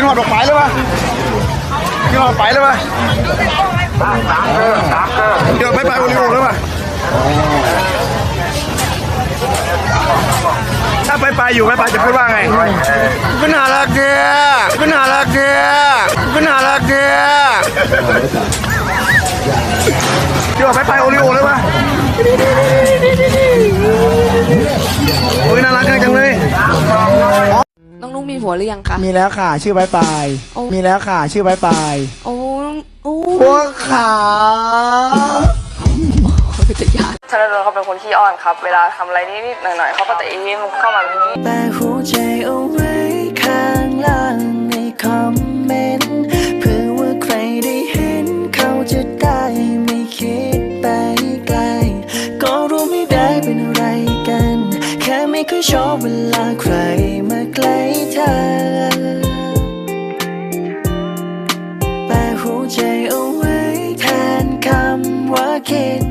กินหอดดอกไม้เลยปะกินหอดไปเลยปะเดี๋ยวไปไปโอริโอเลยปะถ้าไปไปอยู่ไปไปจะพูดว่าไงก็น่ารักเดียก็น่ารักเดียก็น่ารักเดียเดี๋ยวไปไปโอริโอเลยปะ น้องนุ๊กมีผัวหรือยังคะ มีแล้วค่ะ ชื่อใบปลายโอ้ มีแล้วค่ะ ชื่อใบปลายโอ้น้องโอ้พวกขาจะยากธนดลเขาเป็นคนขี้อ้อนครับ เวลาทำอะไรนิดๆหน่อยๆเขาก็จะยิ้มเข้ามาแบบนี้ แต่หัวใจเอาไว้ข้างล่างในคอมเมนต์เพื่อว่าใครได้เห็นเขาจะได้ไม่คิดไปไกล ก็รู้ไม่ได้เป็นอะไรกัน แค่ไม่เคยชอบเวลาใคร หัวใจเอาไว้แทนคำว่าคิด